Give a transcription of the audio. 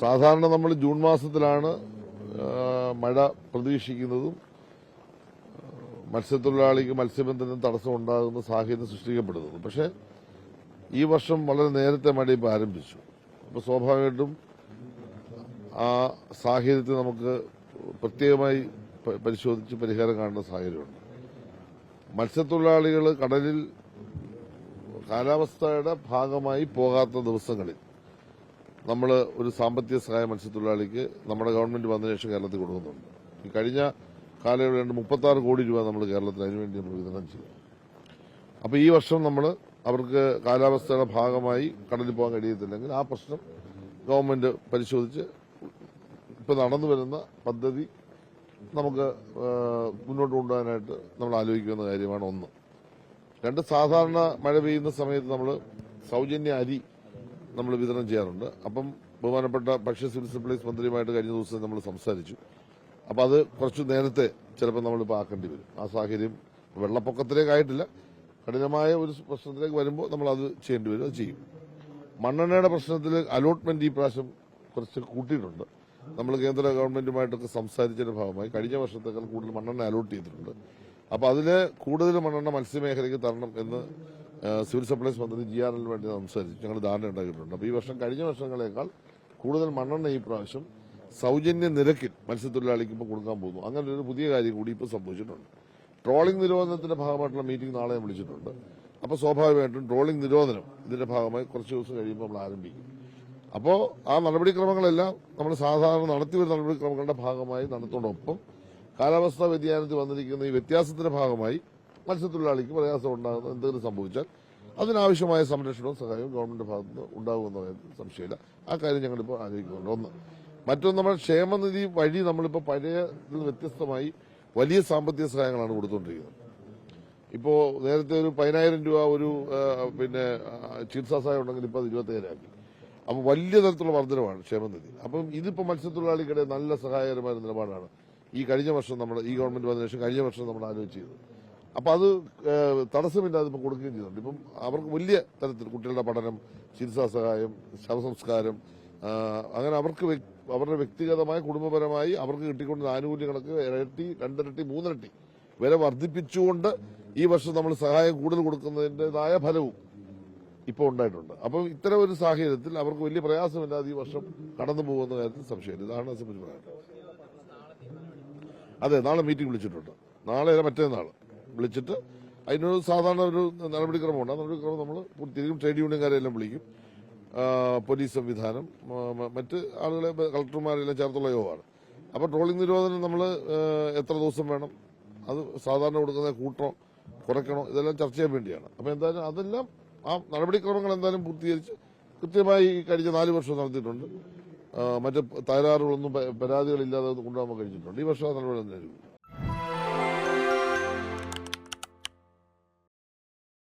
സാധാരണ നമ്മൾ ജൂൺ മാസത്തിലാണ് മഴ പ്രതീക്ഷിക്കുന്നതും മത്സ്യത്തൊഴിലാളിക്ക് മത്സ്യബന്ധനം തടസ്സം ഉണ്ടാകുന്ന സാഹചര്യം സൃഷ്ടിക്കപ്പെടുന്നത്. പക്ഷേ ഈ വർഷം വളരെ നേരത്തെ മഴ ഇപ്പോൾ ആരംഭിച്ചു. അപ്പോൾ സ്വാഭാവികമായിട്ടും ആ സാഹചര്യത്തെ നമുക്ക് പ്രത്യേകമായി പരിശോധിച്ച് പരിഹാരം കാണേണ്ട സാഹചര്യമുണ്ട്. മത്സ്യത്തൊഴിലാളികൾ കടലിൽ കാലാവസ്ഥയുടെ ഭാഗമായി പോകാത്ത ദിവസങ്ങളിൽ നമ്മൾ ഒരു സാമ്പത്തിക സഹായം മത്സ്യത്തൊഴിലാളിക്ക് നമ്മുടെ ഗവൺമെന്റ് വന്നതിന് ശേഷം കേരളത്തിൽ കൊടുക്കുന്നുണ്ട്. കഴിഞ്ഞ കാലയളവിൽ രണ്ട് മുപ്പത്തി ആറ് കോടി രൂപ നമ്മൾ കേരളത്തിൽ അതിനുവേണ്ടി നമ്മൾ വിതരണം ചെയ്തു. അപ്പോൾ ഈ വർഷം നമ്മൾ അവർക്ക് കാലാവസ്ഥയുടെ ഭാഗമായി കടലിൽ പോകാൻ കഴിയത്തില്ലെങ്കിൽ ആ പ്രശ്നം ഗവൺമെന്റ് പരിശോധിച്ച് ഇപ്പൊ നടന്നു വരുന്ന പദ്ധതി നമുക്ക് മുന്നോട്ട് കൊണ്ടുപോകാനായിട്ട് നമ്മൾ ആലോചിക്കുന്ന കാര്യമാണ് ഒന്ന്. രണ്ട് സാധാരണ മഴ പെയ്യുന്ന സമയത്ത് നമ്മൾ സൗജന്യ അരി നമ്മൾ വിതരണം ചെയ്യാറുണ്ട്. അപ്പം ബഹുമാനപ്പെട്ട ഭക്ഷ്യ സിവിൽ സപ്ലൈസ് മന്ത്രിയുമായിട്ട് കഴിഞ്ഞ ദിവസം നമ്മൾ സംസാരിച്ചു. അപ്പം അത് കുറച്ച് നേരത്തെ ചിലപ്പോൾ നമ്മളിപ്പോൾ ആക്കേണ്ടി വരും. ആ സാഹചര്യം വെള്ളപ്പൊക്കത്തിലേക്കായിട്ടില്ല കഠിനമായ ഒരു പ്രശ്നത്തിലേക്ക് വരുമ്പോൾ നമ്മൾ അത് ചെയ്യേണ്ടി വരും അത് ചെയ്യും. മണ്ണെണ്ണയുടെ പ്രശ്നത്തിൽ അലോട്ട്മെന്റ് ഈ പ്രാവശ്യം കുറച്ച് കൂട്ടിയിട്ടുണ്ട്. നമ്മൾ കേന്ദ്ര ഗവൺമെന്റുമായിട്ടൊക്കെ സംസാരിച്ചതിന്റെ ഭാഗമായി കഴിഞ്ഞ വർഷത്തേക്കാൾ കൂടുതൽ മണ്ണെണ്ണ അലോട്ട് ചെയ്തിട്ടുണ്ട്. അപ്പോൾ അതിൽ കൂടുതൽ മണ്ണെണ്ണ മത്സ്യമേഖലയ്ക്ക് തരണം എന്ന് സിവിൽ സപ്ലൈസ് മന്ത്രി ജി എൽ വേണ്ടി സംസാരിച്ചു. ഞങ്ങൾ ധാരണ ഉണ്ടാക്കിയിട്ടുണ്ട്. അപ്പോൾ ഈ വർഷം കഴിഞ്ഞ വർഷങ്ങളേക്കാൾ കൂടുതൽ മണ്ണെണ്ണ ഈ പ്രാവശ്യം സൗജന്യ നിരക്കിൽ മത്സ്യത്തൊഴിലാളിക്ക് കൊടുക്കാൻ പോകുന്നു. അങ്ങനെ ഒരു പുതിയ കാര്യം കൂടി ഇപ്പോൾ സംഭവിച്ചിട്ടുണ്ട്. ട്രോളിംഗ് നിരോധനത്തിന്റെ ഭാഗമായിട്ടുള്ള മീറ്റിംഗ് നാളെ വിളിച്ചിട്ടുണ്ട്. അപ്പോൾ സ്വാഭാവികമായിട്ടും ട്രോളിംഗ് നിരോധനം ഇതിന്റെ ഭാഗമായി കുറച്ച് ദിവസം കഴിയുമ്പോൾ നമ്മൾ ആരംഭിക്കും. അപ്പോൾ ആ നടപടിക്രമങ്ങളെല്ലാം നമ്മൾ സാധാരണ നടത്തിവരുന്ന നടപടിക്രമങ്ങളുടെ ഭാഗമായി നടത്തുന്നതോടൊപ്പം കാലാവസ്ഥാ വ്യതിയാനത്തിൽ വന്നിരിക്കുന്ന ഈ വ്യത്യാസത്തിന്റെ ഭാഗമായി മത്സ്യത്തൊഴിലാളിക്ക് പ്രയാസം ഉണ്ടാകുന്ന എന്തെങ്കിലും സംഭവിച്ചാൽ അതിനാവശ്യമായ സംരക്ഷണവും സഹായവും ഗവൺമെന്റ് ഭാഗത്തുനിന്ന് ഉണ്ടാകുമെന്ന കാര്യത്തിൽ സംശയമില്ല. ആ കാര്യം ഞങ്ങളിപ്പോൾ ആലോചിക്കുന്നുണ്ട്. ഒന്ന് മറ്റൊന്ന് നമ്മൾ ക്ഷേമനിധി വഴി നമ്മളിപ്പോൾ പഴയ വ്യത്യസ്തമായി വലിയ സാമ്പത്തിക സഹായങ്ങളാണ് കൊടുത്തുകൊണ്ടിരിക്കുന്നത്. ഇപ്പോൾ നേരത്തെ ഒരു പതിനായിരം രൂപ ഒരു പിന്നെ ചികിത്സാ സഹായം ഉണ്ടെങ്കിൽ ഇപ്പോൾ അത് ഇരുപത്തേഴാക്കി അപ്പോൾ വലിയ തരത്തിലുള്ള വർധനമാണ് ക്ഷേമനിധി. അപ്പം ഇതിപ്പോൾ മത്സ്യത്തൊഴിലാളികളുടെ നല്ല സഹായകരമായ നിലപാടാണ് ഈ കഴിഞ്ഞ വർഷം നമ്മൾ ഈ ഗവൺമെന്റ് വന്ന ശേഷം കഴിഞ്ഞ വർഷം നമ്മൾ ആലോചിച്ചത്. അപ്പൊ അത് തടസ്സമില്ലാതെ ഇപ്പൊ കൊടുക്കുകയും ചെയ്യുന്നുണ്ട് ഇപ്പം അവർക്ക് വലിയ തരത്തിൽ കുട്ടികളുടെ പഠനം ചികിത്സാ സഹായം ശവസംസ്കാരം അങ്ങനെ അവർക്ക് അവരുടെ വ്യക്തിഗതമായി കുടുംബപരമായി അവർക്ക് കിട്ടിക്കൊണ്ടിരുന്ന ആനുകൂല്യങ്ങൾക്ക് ഇരട്ടി രണ്ടിരട്ടി മൂന്നിരട്ടി വില വർദ്ധിപ്പിച്ചുകൊണ്ട് ഈ വർഷം നമ്മൾ സഹായം കൂടുതൽ കൊടുക്കുന്നതിന്റെതായ ഫലവും ഇപ്പൊ ഉണ്ടായിട്ടുണ്ട്. അപ്പം ഇത്തരം ഒരു സാഹചര്യത്തിൽ അവർക്ക് വലിയ പ്രയാസമില്ലാതെ ഈ വർഷം കടന്നു പോകുന്ന കാര്യത്തിൽ സംശയമില്ല. ഇതാണ് സംബന്ധിച്ച് അതെ നാളെ മീറ്റിംഗ് വിളിച്ചിട്ടുണ്ട്. നാളെ അല്ല മറ്റേന്നാൾ വിളിച്ചിട്ട് അതിനൊരു സാധാരണ ഒരു നടപടിക്രമമുണ്ട്. ആ നടപടിക്രമം നമ്മൾ പൂർത്തീകരിക്കും ട്രേഡ് യൂണിയൻകാരെല്ലാം വിളിക്കും. പോലീസ് സംവിധാനം മറ്റ് ആളുകളെ കളക്ടർമാരെല്ലാം ചേർത്തുള്ള യോഗമാണ്. അപ്പോൾ ട്രോളിംഗ് നിരോധനം നമ്മൾ എത്ര ദിവസം വേണം? അത് സാധാരണ കൊടുക്കുന്ന കൂട്ടണോ കുറയ്ക്കണോ? ഇതെല്ലാം ചർച്ച ചെയ്യാൻ വേണ്ടിയാണ്. അപ്പോൾ എന്തായാലും അതെല്ലാം ആ നടപടിക്രമങ്ങൾ എന്തായാലും പൂർത്തീകരിച്ച് കൃത്യമായി കഴിഞ്ഞ നാല് വർഷം നടത്തിയിട്ടുണ്ട്. മറ്റ് തകരാറുകളൊന്നും പരാതികളില്ലാതെ കൊണ്ടുപോകാൻ കഴിഞ്ഞിട്ടുണ്ട് ഈ വർഷം നടപടി തന്നെ